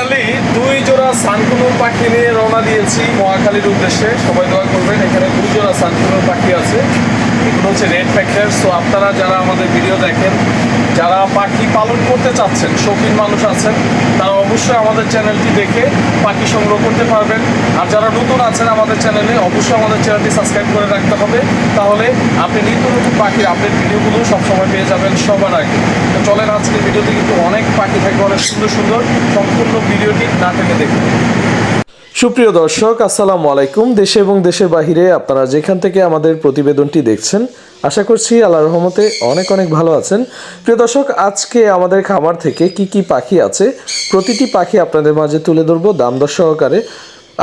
Finally দুই জোড়া সানকুনু পাখি নিয়ে রওনা দিয়েছি মহাখালীর উদ্দেশ্যে। সবাই দোয়া করবেন, এখানে দুই জোড়া সানকুনুর পাখি আছে। এগুলো হচ্ছে রেড ফ্যাক্টর সো আপনারা যারা আমাদের ভিডিও দেখেন, যারা পাখি পালন করতে চাচ্ছেন, শৌখিন মানুষ আছেন, তারা অবশ্যই আমাদের চ্যানেলটি দেখে পাখি সংগ্রহ করতে পারবেন। আর যারা নতুন আছেন আমাদের চ্যানেলে অবশ্যই আমাদের চ্যানেলটি সাবস্ক্রাইব করে রাখতে হবে। তাহলে আপনি নিত্য নতুন পাখির আপডেট ভিডিওগুলো সবসময় পেয়ে যাবেন সবার আগে। তো চলেন, আজকের ভিডিওতে কিন্তু অনেক পাখি থাকবে, অনেক সুন্দর সুন্দর, সম্পূর্ণ ভিডিওটি না টেনে দেখুন সুপ্রিয় দর্শক, আসসালামু আলাইকুম। দেশে এবং দেশের বাহিরে আপনারা যেখান থেকে আমাদের প্রতিবেদনটি দেখছেন, আশা করছি আল্লাহ রহমতে অনেক অনেক ভালো আছেন। প্রিয় দর্শক, আজকে আমাদের খামার থেকে কি কি পাখি আছে, প্রতিটি পাখি আপনাদের মাঝে তুলে ধরবো। দাম দর সহকারে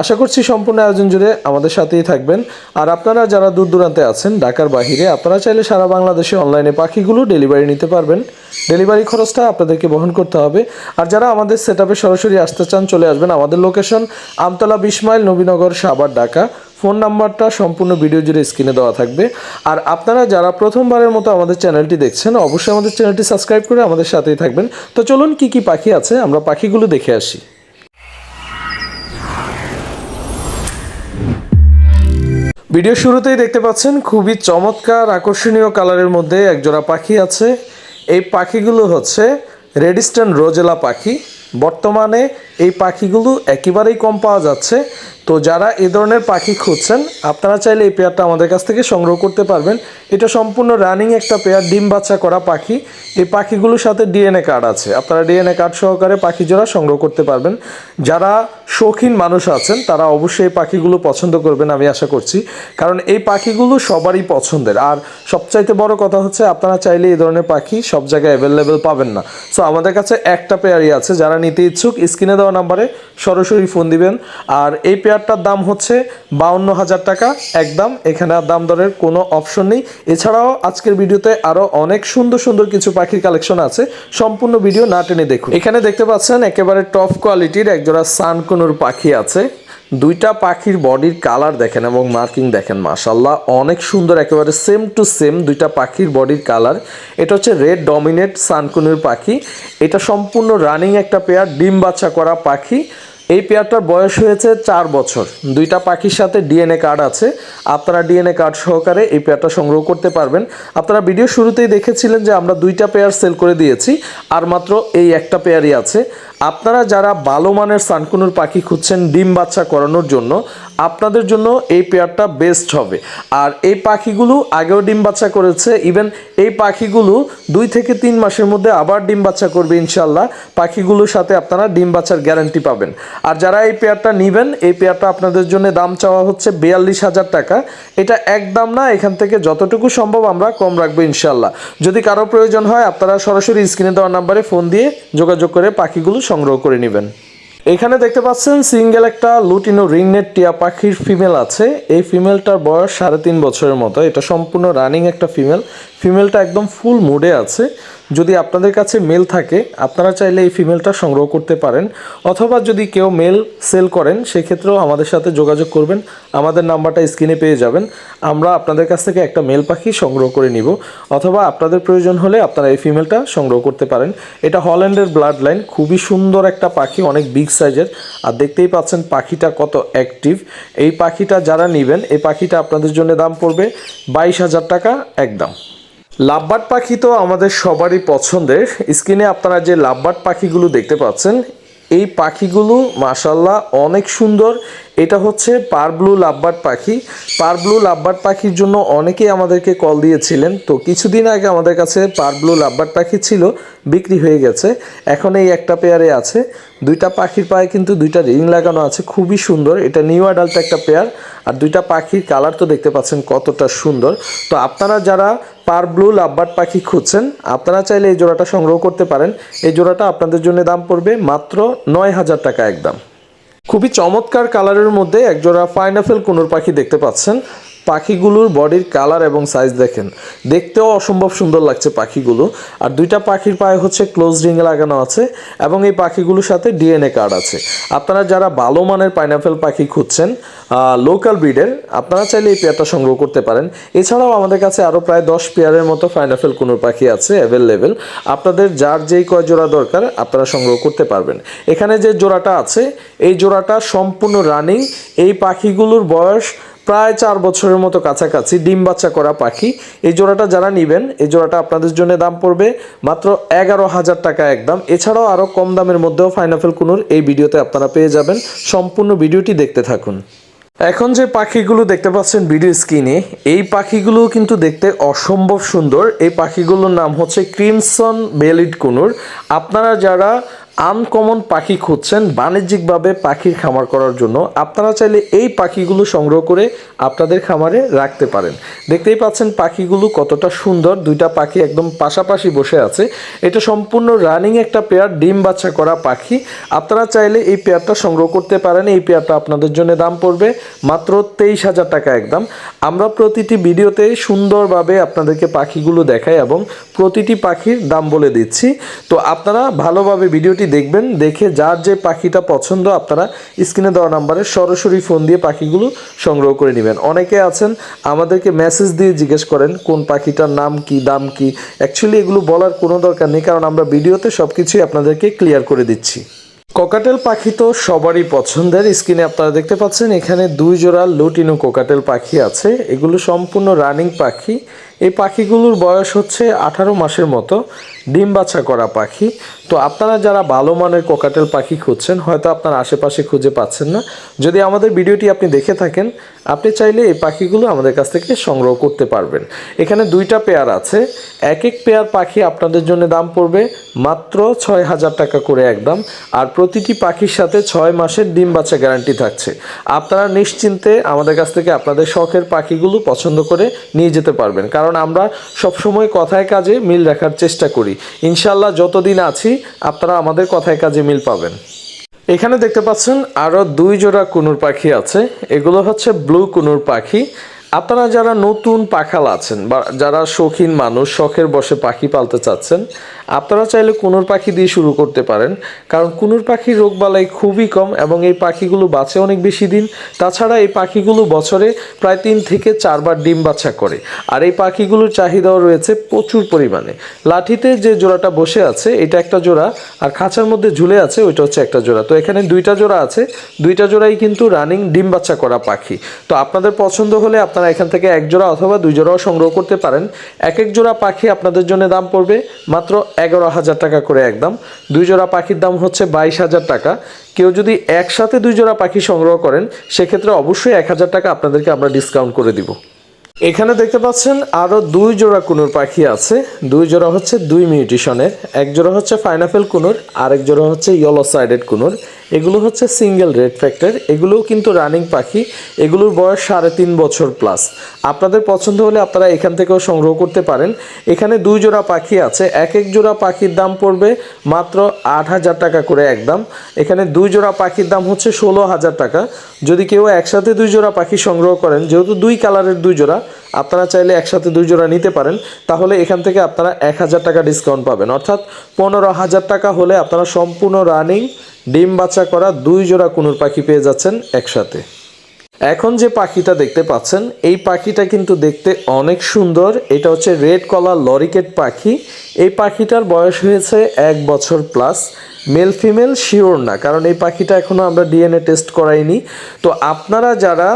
আশা করছি সম্পূর্ণ আয়োজন জুড়ে আমাদের সাথেই থাকবেন। আর আপনারা যারা দূর দূরান্তে আছেন, ঢাকার বাহিরে, আপনারা চাইলে সারা বাংলাদেশে অনলাইনে পাখিগুলো ডেলিভারি নিতে পারবেন। ডেলিভারি খরচটা আপনাদেরকে বহন করতে হবে। আর যারা আমাদের সেট সরাসরি আসতে চান, চলে আসবেন আমাদের লোকেশন আমতলা বিশ মাইল নবীনগর সাবার ঢাকা। ফোন নাম্বারটা সম্পূর্ণ ভিডিও জুড়ে স্ক্রিনে দেওয়া থাকবে। আর আপনারা যারা প্রথমবারের মতো আমাদের চ্যানেলটি দেখছেন, অবশ্যই আমাদের চ্যানেলটি সাবস্ক্রাইব করে আমাদের সাথেই থাকবেন। তো চলুন কি কি পাখি আছে, আমরা পাখিগুলো দেখে আসি। ভিডিও শুরুতেই দেখতে পাচ্ছেন খুবই চমৎকার আকর্ষণীয় কালারের মধ্যে একজোড়া পাখি আছে। এই পাখিগুলো হচ্ছে রেডিস্টন রোজেলা পাখি। বর্তমানে এই পাখিগুলো একেবারেই কম পাওয়া যাচ্ছে। তো যারা এ ধরনের পাখি খুঁজছেন, আপনারা চাইলে এই পেয়ারটা আমাদের কাছ থেকে সংগ্রহ করতে পারবেন। এটা সম্পূর্ণ রানিং একটা পেয়ার, ডিম বাচ্চা করা পাখি। এই পাখিগুলোর সাথে ডিএনএ কার্ড আছে। আপনারা ডিএনএ কার্ড সহকারে পাখি জোড়া সংগ্রহ করতে পারবেন। যারা শৌখিন মানুষ আছেন, তারা অবশ্যই এই পাখিগুলো পছন্দ করবেন আমি আশা করছি। কারণ এই পাখিগুলো সবারই পছন্দের। আর সবচাইতে বড় কথা হচ্ছে, আপনারা চাইলে এই ধরনের পাখি সব জায়গায় অ্যাভেলেবেল পাবেন না। সো আমাদের কাছে একটা পেয়ারই আছে, যারা নিতে ইচ্ছুক, স্ক্রিনে দেওয়া নাম্বারে সরাসরি ফোন দিবেন। আর এই পেয়ারটার দাম হচ্ছে বাউন্ন হাজার টাকা। একদম, এখানে আর দাম দরের কোনো অপশন নেই। এছাড়াও আজকের ভিডিওতে আরও অনেক সুন্দর সুন্দর কিছু পাখির কালেকশন আছে। সম্পূর্ণ ভিডিও না টেনে দেখুন। এখানে দেখতে পাচ্ছেন, একেবারে টপ কোয়ালিটির একজোড়া সানকুনুর পাখি আছে। দুইটা পাখির বডির কালার দেখেন এবং মার্কিং দেখেন মাশাল্লাহ অনেক সুন্দর, একেবারে সেম টু সেম দুইটা পাখির বডির কালার। এটা হচ্ছে রেড ডমিনেট সানকুনির পাখি। এটা সম্পূর্ণ রানিং একটা পেয়ার ডিম বাচ্চা করা পাখি। এই পেয়ারটার বয়স হয়েছে চার বছর। দুইটা পাখির সাথে ডিএনএ কার্ড আছে। আপনারা ডিএনএ কার্ড সহকারে এই পেয়ারটা সংগ্রহ করতে পারবেন। আপনারা ভিডিও শুরুতেই দেখেছিলেন যে আমরা দুইটা পেয়ার সেল করে দিয়েছি, আর মাত্র এই একটা পেয়ারই আছে। আপনারা যারা ভালো মানের সানকুনুর পাখি খুঁজছেন, ডিম বাচ্চা করানোর জন্য আপনাদের জন্য এই পেয়ারটা বেস্ট হবে। আর এই পাখিগুলো আগেও ডিম বাচ্চা করেছে। ইভেন এই পাখিগুলো দুই থেকে তিন মাসের মধ্যে আবার ডিম বাচ্চা করবে ইনশাল্লাহ পাখিগুলোর সাথে আপনারা ডিম বাচ্চার গ্যারান্টি পাবেন। আর যারা এই পেয়ারটা নেবেন, এই পেয়ারটা আপনাদের জন্য দাম চাওয়া হচ্ছে বিয়াল্লিশ হাজার টাকা। এটা একদম না, এখান থেকে যতটুকু সম্ভব আমরা কম রাখব ইনশাল্লাহ যদি কারও প্রয়োজন হয়, আপনারা সরাসরি স্ক্রিনে দেওয়া নাম্বারে ফোন দিয়ে যোগাযোগ করে পাখিগুলো সংগ্রহ করে নেবেন। এখানে দেখতে পাচ্ছেন সিঙ্গেল একটা লুটিনো রিংনেট টিয়া পাখির ফিমেল আছে। এই ফিমেলটার বয়স সাড়ে তিন বছরের মতো। এটা সম্পূর্ণ রানিং একটা ফিমেল। ফিমেলটা একদম ফুল মুডে আছে। যদি আপনাদের কাছে মেল থাকে, আপনারা চাইলে এই ফিমেলটা সংগ্রহ করতে পারেন। অথবা যদি কেউ মেল সেল করেন, সেক্ষেত্রেও আমাদের সাথে যোগাযোগ করবেন। আমাদের নাম্বারটা স্ক্রিনে পেয়ে যাবেন। আমরা আপনাদের কাছ থেকে একটা মেল পাখি সংগ্রহ করে নিব। অথবা আপনাদের প্রয়োজন হলে আপনারা এই ফিমেলটা সংগ্রহ করতে পারেন। এটা হল্যান্ডের ব্লাড লাইন খুবই সুন্দর একটা পাখি, অনেক বিগ সাইজের আর দেখতেই পাচ্ছেন পাখিটা কত অ্যাক্টিভ এই পাখিটা যারা নেবেন, এই পাখিটা আপনাদের জন্য দাম পড়বে বাইশ হাজার টাকা একদম। লাভবার্ড পাখি তো আমাদের সবারই পছন্দের। স্ক্রিনে আপনারা যে লাভবার্ড পাখিগুলো দেখতে পাচ্ছেন, এই পাখিগুলো মাসাল্লাহ অনেক সুন্দর। এটা হচ্ছে পারব্লু লাভবার্ড পাখি। পারব্লু লাভবার্ড পাখির জন্য অনেকেই আমাদেরকে কল দিয়েছিলেন। তো কিছুদিন আগে আমাদের কাছে পারব্লু লাভবার্ড পাখি ছিল, বিক্রি হয়ে গেছে। এখন এই একটা পেয়ারে আছে। দুইটা পাখির পায়ে কিন্তু দুইটা রিং লাগানো আছে, খুবই সুন্দর। এটা নিউ অ্যাডাল্ট একটা পেয়ার। আর দুইটা পাখির কালার তো দেখতে পাচ্ছেন কতটা সুন্দর। তো আপনারা যারা পার ব্লু লাভবার্ড পাখি খুঁজছেন, আপনারা চাইলে এই জোড়াটা সংগ্রহ করতে পারেন। এই জোড়াটা আপনাদের জন্য দাম পড়বে মাত্র নয় হাজার টাকা একদম। খুবই চমৎকার কালারের মধ্যে একজোড়া পাইনাফেল কুনুর পাখি দেখতে পাচ্ছেন। পাখিগুলোর বডির কালার এবং সাইজ দেখেন। দেখতেও অসম্ভব সুন্দর লাগছে পাখিগুলো। আর দুইটা পাখির পায়ে হচ্ছে ক্লোজ রিং লাগানো আছে এবং এই পাখিগুলোর সাথে ডিএনএ কার্ড আছে। আপনারা যারা ভালো মানের পাইনাপেল পাখি খুঁজছেন লোকাল ব্রিডের, আপনারা চাইলে এই পেয়ারটা সংগ্রহ করতে পারেন। এছাড়াও আমাদের কাছে আরও প্রায় দশ পেয়ারের মতো পাইনাপেল কুনুর পাখি আছে অ্যাভেলেবেল আপনাদের যার যেই কয় জোড়া দরকার, আপনারা সংগ্রহ করতে পারবেন। এখানে যে জোড়াটা আছে, এই জোড়াটা সম্পূর্ণ রানিং এই পাখিগুলোর বয়স প্রায় চার বছরের মতো কাছাকাছি ডিম বাচ্চা করা পাখি। এই জোড়াটা যারা নেবেন, এই জোড়াটা আপনাদের জন্য দাম পড়বে মাত্র এগারো হাজার টাকা একদম। এছাড়াও আরও কম দামের মধ্যেও ফাইনাফেল কুনুর এই ভিডিওতে আপনারা পেয়ে যাবেন। সম্পূর্ণ ভিডিওটি দেখতে থাকুন। এখন যে পাখিগুলো দেখতে পাচ্ছেন ভিডিও স্ক্রিনে, এই পাখিগুলো কিন্তু দেখতে অসম্ভব সুন্দর। এই পাখিগুলোর নাম হচ্ছে ক্রিমসন বেলিড কুনুর। আপনারা যারা আনকমন পাখি খুঁজছেন বাণিজ্যিকভাবে পাখির খামার করার জন্য। আপনারা চাইলে এই পাখিগুলো সংগ্রহ করে আপনাদের খামারে রাখতে পারেন। দেখতেই পাচ্ছেন পাখিগুলো কতটা সুন্দর। দুইটা পাখি একদম পাশাপাশি বসে আছে। এটা সম্পূর্ণ রানিং একটা পেয়ার, ডিম বাচ্চা করা পাখি। আপনারা চাইলে এই পেয়ারটা সংগ্রহ করতে পারেন। এই পেয়ারটা আপনাদের জন্য দাম পড়বে মাত্র তেইশ হাজার টাকা একদম। আমরা প্রতিটি ভিডিওতে সুন্দরভাবে আপনাদেরকে পাখিগুলো দেখাই এবং প্রতিটি পাখির দাম বলে দিচ্ছি। তো আপনারা ভালোভাবে ভিডিওটি দেখবেন, দেখে যার যে পাখিটা পছন্দ, আপনারা স্ক্রিনে দেওয়া নাম্বারে সরাসরি ফোন দিয়ে পাখিগুলো সংগ্রহ করে নেবেন। অনেকে আছেন, আমাদেরকে মেসেজ দিয়ে জিজ্ঞেস করেন, কোন পাখিটার নাম কি, দাম কি? অ্যাকচুয়ালি এগুলো বলার কোনো দরকার নেই, কারণ আমরা ভিডিওতে সব কিছুই আপনাদেরকে ক্লিয়ার করে দিচ্ছি। কোকাটেল পাখি তো সবারই পছন্দের, স্ক্রিনে আপনারা দেখতে পাচ্ছেন, এখানে দুই জোড়া লুটিনো কোকাটেল পাখি আছে। এগুলো সম্পূর্ণ রানিং পাখি। এই পাখিগুলোর বয়স হচ্ছে আঠারো মাসের মতো। ডিম বাছা করা পাখি। তো আপনারা যারা ভালো মানের কোকাটেল পাখি খুঁজছেন, হয়তো আপনার আশেপাশে খুঁজে পাচ্ছেন না। যদি আমাদের ভিডিওটি আপনি দেখে থাকেন, আপনি চাইলে এই পাখিগুলো আমাদের কাছ থেকে সংগ্রহ করতে পারবেন। এখানে দুইটা পেয়ার আছে। এক এক পেয়ার পাখি আপনাদের জন্য দাম পড়বে মাত্র ছয় হাজার টাকা করে একদম। আর প্রতিটি পাখির সাথে ছয় মাসের ডিম বাচ্চা গ্যারান্টি থাকছে। আপনারা নিশ্চিন্তে আমাদের কাছ থেকে আপনাদের শখের পাখিগুলো পছন্দ করে নিয়ে যেতে পারবেন। কারণ আমরা সবসময় কথায় কাজে মিল রাখার চেষ্টা করি। ইনশাল্লাহ যতদিন আছি, আপনারা আমাদের কথায় কাজে মিল পাবেন। এখানে দেখতে পাচ্ছেন আরও দুই জোড়া কুনুর পাখি আছে। এগুলো হচ্ছে ব্লু কুনুর পাখি। আপনারা যারা নতুন পাখাল আছেন বা যারা শৌখিন মানুষ, শখের বসে পাখি পালতে চাচ্ছেন, আপনারা চাইলে কুনুর পাখি দিয়ে শুরু করতে পারেন। কারণ কুনুর পাখির রোগবালাই খুবই কম এবং এই পাখিগুলো বাঁচে অনেক বেশি দিন। তাছাড়া এই পাখিগুলো বছরে প্রায় তিন থেকে চারবার ডিম বাচ্চা করে। আর এই পাখিগুলোর চাহিদাও রয়েছে প্রচুর পরিমাণে। লাঠিতে যে জোড়াটা বসে আছে, এটা একটা জোড়া, আর খাঁচার মধ্যে ঝুলে আছে, ওইটা হচ্ছে একটা জোড়া। তো এখানে দুইটা জোড়া আছে। দুইটা জোড়াই কিন্তু রানিং ডিম বাচ্চা করা পাখি। তো আপনাদের পছন্দ হলে আপনারা এখান থেকে এক জোড়া অথবা দুই জোড়াও সংগ্রহ করতে পারেন। এক এক জোড়া পাখি আপনাদের জন্য দাম পড়বে মাত্র এগারো হাজার টাকা করে একদম। দুই জোড়া পাখির দাম হচ্ছে বাইশ হাজার টাকা। কেউ যদি একসাথে দুই জোড়া পাখি সংগ্রহ করেন, সেক্ষেত্রে অবশ্যই এক হাজার টাকা আপনাদেরকে আমরা ডিসকাউন্ট করে দিব। এখানে দেখতে পাচ্ছেন আরও দুই জোড়া কুনুর পাখি আছে। দুই জোড়া হচ্ছে দুই মিউটিশনের, এক জোড়া হচ্ছে ফাইনাফেল কুনুর, আরেক জোড়া হচ্ছে ইয়েলো সাইডেড কুনুর। এগুলো হচ্ছে সিঙ্গেল রেড ফ্যাক্টর এগুলোও কিন্তু রানিং পাখি, এগুলোর বয়স সাড়ে তিন বছর প্লাস আপনাদের পছন্দ হলে আপনারা এখান থেকেও সংগ্রহ করতে পারেন। এখানে দুই জোড়া পাখি আছে, এক এক জোড়া পাখির দাম পড়বে মাত্র আট হাজার টাকা করে একদম এখানে দুই জোড়া পাখির দাম হচ্ছে ষোলো হাজার টাকা। যদি কেউ একসাথে দুই জোড়া পাখি সংগ্রহ করেন, যেহেতু দুই কালারের দুই জোড়া আপনারা চাইলে একসাথে দুই জোড়া নিতে পারেন, তাহলে এখান থেকে আপনারা এক হাজার টাকা ডিসকাউন্ট পাবেন। অর্থাৎ পনেরো হাজার টাকা হলে আপনারা সম্পূর্ণ রানিং ডিম বাচ্চা করা দুই জোড়া কুনুর পাখি পেয়ে যাচ্ছেন একসাথে। এখন যে পাখিটা দেখতে পাচ্ছেন, এই পাখিটা কিন্তু দেখতে অনেক সুন্দর। এটা হচ্ছে রেড কলার লরিকেট পাখি। এই পাখিটার বয়স হয়েছে এক বছর প্লাস মেল ফিমেল শিওর না, কারণ এই পাখিটা এখনও আমরা ডিএনএ টেস্ট করাইনি। তো আপনারা যারা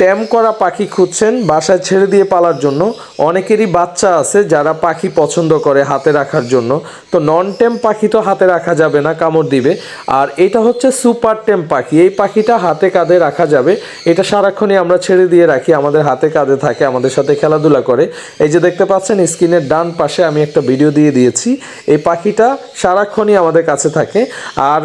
ট্যাম করা পাখি খুঁজছেন, বাসায় ছেড়ে দিয়ে পালার জন্য। অনেকেরই বাচ্চা আছে যারা পাখি পছন্দ করে হাতে রাখার জন্য। তো নন টেম পাখি তো হাতে রাখা যাবে না, কামড় দিবে। আর এটা হচ্ছে সুপার টেম পাখি। এই পাখিটা হাতে কাঁধে রাখা যাবে। এটা সারাক্ষণই আমরা ছেড়ে দিয়ে রাখি, আমাদের হাতে কাঁধে থাকে, আমাদের সাথে খেলাধুলা করে। এই যে দেখতে পাচ্ছেন, স্ক্রিনের ডান পাশে আমি একটা ভিডিও দিয়ে দিয়েছি। এই পাখিটা সারাক্ষণই আমাদের কাছে থাকে। আর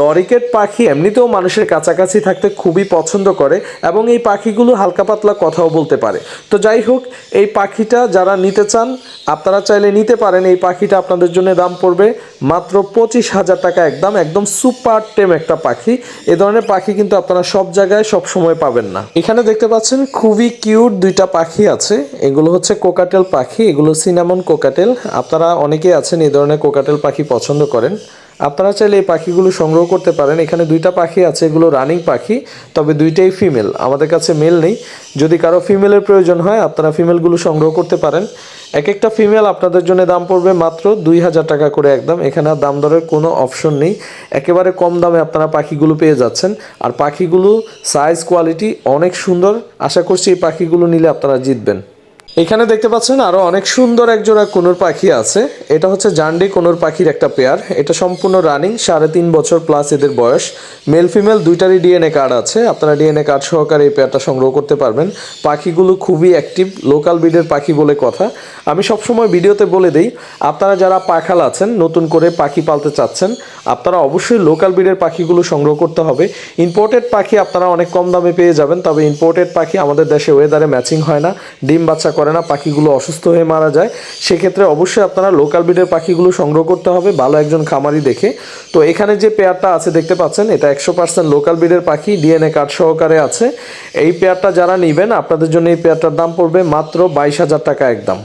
লরিকেট পাখি এমনিতেও মানুষের কাছাকাছি থাকতে খুবই পছন্দ করে। এবং এই পাখিগুলো পাখিগুলো হালকা পাতলা কথাও বলতে পারে। তো যাই হোক, এই পাখিটা যারা নিতে চান, আপনারা চাইলে নিতে পারেন। এই পাখিটা আপনাদের জন্য দাম পড়বে মাত্র পঁচিশ হাজার টাকা একদম একদম সুপার টেম একটা পাখি। এ ধরনের পাখি কিন্তু আপনারা সব জায়গায় সব সময় পাবেন না। এখানে দেখতে পাচ্ছেন খুবই কিউট দুইটা পাখি আছে। এগুলো হচ্ছে কোকাটেল পাখি, এগুলো সিনামন কোকাটেল। আপনারা অনেকেই আছেন এই ধরনের কোকাটেল পাখি পছন্দ করেন। আপনারা চাইলে এই পাখিগুলো সংগ্রহ করতে পারেন। এখানে দুইটা পাখি আছে, এগুলো রানিং পাখি, তবে দুইটাই ফিমেল আমাদের কাছে মেল নেই। যদি কারও ফিমেলের প্রয়োজন হয়, আপনারা ফিমেলগুলো সংগ্রহ করতে পারেন। এক একটা ফিমেল আপনাদের জন্য দাম পড়বে মাত্র দুই হাজার টাকা করে একদম। এখানে আর দাম দরের কোনো অপশন নেই। একেবারে কম দামে আপনারা পাখিগুলো পেয়ে যাচ্ছেন। আর পাখিগুলো সাইজ কোয়ালিটি অনেক সুন্দর। আশা করছি এই পাখিগুলো নিলে আপনারা জিতবেন। এখানে দেখতে পাচ্ছেন আরও অনেক সুন্দর এক জোড়া কোনুর পাখি আছে। এটা হচ্ছে জান্ডি কোনুর পাখির একটা পেয়ার। এটা সম্পূর্ণ রানিং, সাড়ে তিন বছর প্লাস এদের বয়স। মেল ফিমেল দুইটারই ডিএনএ কার্ড আছে। আপনারা ডিএনএ কার্ড সহকারে এই পেয়ারটা সংগ্রহ করতে পারবেন। পাখিগুলো খুবই অ্যাক্টিভ লোকাল ব্রিডের পাখি বলে কথা। আমি সবসময় ভিডিওতে বলে দিই, আপনারা যারা পাখাল আছেন, নতুন করে পাখি পালতে চাচ্ছেন, আপনারা অবশ্যই লোকাল ব্রিডের পাখিগুলো সংগ্রহ করতে হবে। ইম্পোর্টেড পাখি আপনারা অনেক কম দামে পেয়ে যাবেন, তবে ইম্পোর্টেড পাখি আমাদের দেশে ওয়েদারে ম্যাচিং হয় না। ডিম বাচ্চা করে না পাখিগুলো অসুস্থ হয়ে মারা যায়, সেক্ষেত্রে অবশ্যই আপনারা লোকাল ব্রিডের পাখিগুলো সংগ্রহ করতে হবে, ভালো একজন খামারি দেখে। তো এখানে যে পেয়ারটা আছে, দেখতে পাচ্ছেন, এটা একশো পার্সেন্ট লোকাল ব্রিডের পাখি ডিএনএ কার্ড সহকারে আছে। এই পেয়ারটা যারা নেবেন, আপনাদের জন্য এই পেয়ারটার দাম পড়বে মাত্র বাইশ হাজার টাকা একদম।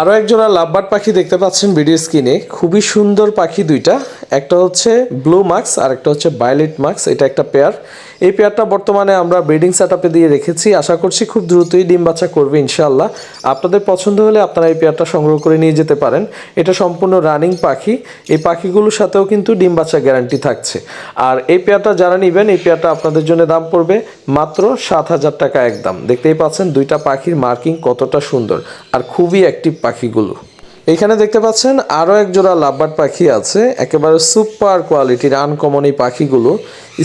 আরও একজোড়া লাভবার্ড পাখি দেখতে পাচ্ছেন ভিডিও স্ক্রিনে, খুবই সুন্দর পাখি দুইটা। একটা হচ্ছে ব্লু মার্কস আর একটা হচ্ছে বায়োলেট মার্কস এটা একটা পেয়ার। এই পেয়ারটা বর্তমানে আমরা ব্রিডিং সেট দিয়ে রেখেছি। আশা করছি খুব দ্রুতই ডিম বাচ্চা করবে ইনশাল্লাহ আপনাদের পছন্দ হলে আপনারা এই পেয়ারটা সংগ্রহ করে নিয়ে যেতে পারেন। এটা সম্পূর্ণ রানিং পাখি। এই পাখিগুলোর সাথেও কিন্তু ডিম বাচ্চা গ্যারান্টি থাকছে। আর এই পেয়ারটা যারা নেবেন, এই পেয়ারটা আপনাদের জন্য দাম পড়বে মাত্র সাত হাজার টাকা একদম। দেখতেই পাচ্ছেন দুইটা পাখির মার্কিং কতটা সুন্দর। আর খুবই অ্যাক্টিভ পাখিগুলো। এখানে দেখতে পাচ্ছেন আরও এক জোড়া লাভবার্ড পাখি আছে, একেবারে সুপার কোয়ালিটির আনকমন এই পাখিগুলো।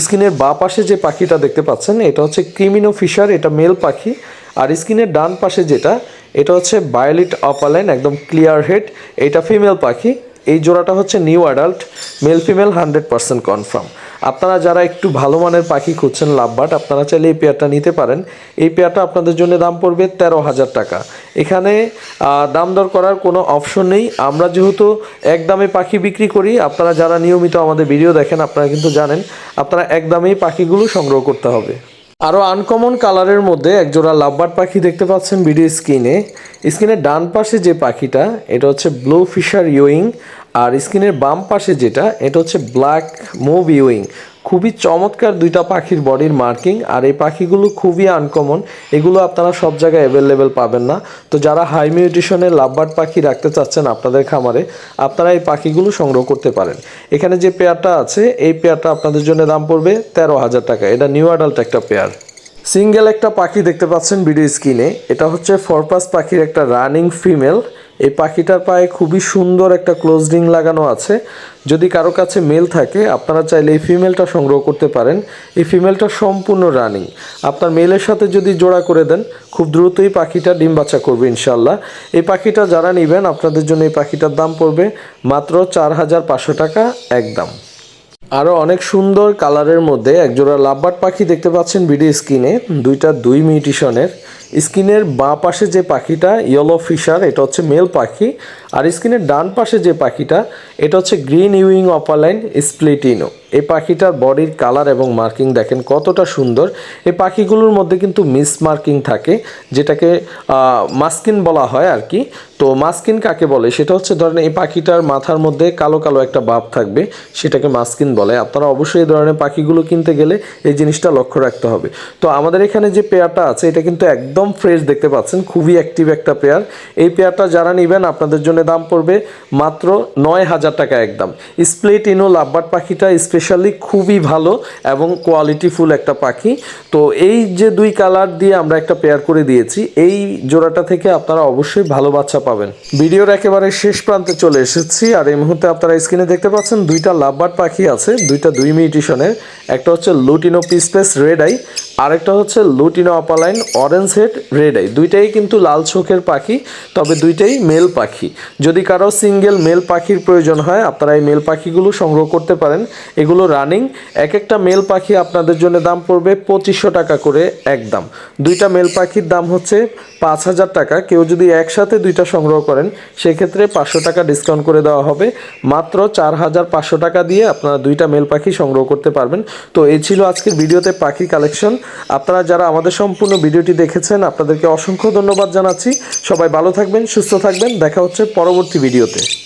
স্ক্রিনের বা পাশে যে পাখিটা দেখতে পাচ্ছেন, এটা হচ্ছে ক্রিমিনো ফিশার, এটা মেল পাখি। আর স্ক্রিনের ডান পাশে যেটা, এটা হচ্ছে বায়োলিট অপালাইন একদম ক্লিয়ার হেড, এটা ফিমেল পাখি। এই জোড়াটা হচ্ছে new adult, male female hundred percent confirm. আপনারা যারা একটু ভালো মানের পাখি খুঁজছেন লাভবাট, আপনারা চাইলে এই পেয়ারটা নিতে পারেন। এই পেয়ারটা আপনাদের জন্য দাম পড়বে তেরো হাজার টাকা। এখানে দাম দর করার কোনো অপশন নেই। আমরা যেহেতু এক দামে পাখি বিক্রি করি, আপনারা যারা নিয়মিত আমাদের ভিডিও দেখেন, আপনারা কিন্তু জানেন, আপনারা এক দামেই পাখিগুলো সংগ্রহ করতে হবে। আরও আনকমন কালারের মধ্যে একজোড়া লাভবার্ড পাখি দেখতে পাচ্ছেন ভিডিও স্ক্রিনে। স্ক্রিনের ডান পাশে যে পাখিটা, এটা হচ্ছে ব্লু ফিশার ইউইং আর স্ক্রিনের বাম পাশে যেটা, এটা হচ্ছে ব্ল্যাক মুভ ইউইং খুবই চমৎকার দুইটা পাখির বডির মার্কিং, আর এই পাখিগুলো খুবই আনকমন এগুলো আপনারা সব জায়গায় অ্যাভেলেবেল পাবেন না। তো যারা হাই মিউটেশনের লাভবার্ড পাখি রাখতে চাচ্ছেন আপনাদের খামারে, আপনারা এই পাখিগুলো সংগ্রহ করতে পারেন। এখানে যে পেয়ারটা আছে, এই পেয়ারটা আপনাদের জন্য দাম পড়বে তেরো হাজার টাকা। এটা নিউ অ্যাডাল্ট একটা পেয়ার। সিঙ্গেল একটা পাখি দেখতে পাচ্ছেন ভিডিও স্ক্রিনে এটা হচ্ছে ফরপাস পাখির একটা রানিং ফিমেল এই পাখিটার পায়ে খুবই সুন্দর একটা ক্লোজ রিং লাগানো আছে। যদি কারও কাছে মেল থাকে, আপনারা চাইলে এই ফিমেলটা সংগ্রহ করতে পারেন। এই ফিমেলটা সম্পূর্ণ রানিং আপনার মেলের সাথে যদি জোড়া করে দেন, খুব দ্রুতই পাখিটা ডিম বাচ্চা করবে ইনশাল্লাহ এই পাখিটা যারা নেবেন, আপনাদের জন্য এই পাখিটার দাম পড়বে মাত্র চার হাজার পাঁচশো টাকা একদম। আরও অনেক সুন্দর কালারের মধ্যে একজোড়া লাভবার্ড পাখি দেখতে পাচ্ছেন ভিডিও স্ক্রিনে। দুইটা দুই মিউটিশনের। স্ক্রিনের বাঁ পাশে যে পাখিটা ইয়েলো ফিশার এটা হচ্ছে মেল পাখি, আর স্ক্রিনের ডান পাশে যে পাখিটা, এটা হচ্ছে গ্রিন ইউইং অপালাইন স্প্লিটিনো এই পাখিটার বডির কালার এবং মার্কিং দেখেন কতটা সুন্দর। এই পাখিগুলোর মধ্যে কিন্তু মিস মার্কিং থাকে, যেটাকে মাস্কিন বলা হয় আর কি। তো মাস্কিন কাকে বলে? সেটা হচ্ছে ধরেন এই পাখিটার মাথার মধ্যে কালো কালো একটা বাপ থাকবে, সেটাকে মাস্কিন বলে। আপনারা অবশ্যই এই ধরনের পাখিগুলো কিনতে গেলে এই জিনিসটা লক্ষ্য রাখতে হবে। তো আমাদের এখানে যে পেয়ারটা আছে, এটা কিন্তু একদম ফ্রেশ দেখতে পাচ্ছেন, খুবই অ্যাক্টিভ একটা পেয়ার এই পেয়ারটা যারা নেবেন, আপনাদের জন্য দাম পড়বে মাত্র নয় হাজার টাকা একদম। স্প্লিট ইনো লাভবার্ড পাখিটা স্পেশালি খুবই ভালো এবং কোয়ালিটিফুল একটা পাখি। তো এই যে দুই কালার দিয়ে আমরা একটা পেয়ার করে দিয়েছি, এই জোড়াটা থেকে আপনারা অবশ্যই ভালো বাচ্চা পাবেন। ভিডিওর একেবারে শেষ প্রান্তে চলে এসেছি, আর এই মুহূর্তে আপনারা স্ক্রিনে দেখতে পাচ্ছেন দুইটা লাভবার্ড পাখি আছে, দুইটা দুই মিউটিশনের। একটা হচ্ছে লুটিনো পিসপেস রেড আই আরেকটা হচ্ছে lutino opaline orange head red eye দুইটাই কিন্তু লাল চোখের পাখি, তবে দুইটাই মেল পাখি। যদি কারও সিঙ্গেল মেল পাখির প্রয়োজন হয়, আপনারা এই মেল পাখিগুলো সংগ্রহ করতে পারেন। এগুলো রানিং এক একটা মেল পাখি আপনাদের জন্য দাম পড়বে পঁচিশশো টাকা করে একদম। দুইটা মেল পাখির দাম হচ্ছে পাঁচ হাজার টাকা। কেউ যদি একসাথে দুইটা সংগ্রহ করেন, সেক্ষেত্রে পাঁচশো টাকা ডিসকাউন্ট করে দেওয়া হবে। মাত্র চার হাজার পাঁচশো টাকা দিয়ে আপনারা দুইটা মেল পাখি সংগ্রহ করতে পারবেন। তো এই ছিল আজকের ভিডিওতে পাখি কালেকশন আপনারা যারা আমাদের সম্পূর্ণ ভিডিওটি দেখেছেন আপনাদেরকে অসংখ্য ধন্যবাদ জানাচ্ছি। সবাই ভালো থাকবেন সুস্থ থাকবেন। দেখা হচ্ছে পরবর্তী ভিডিওতে।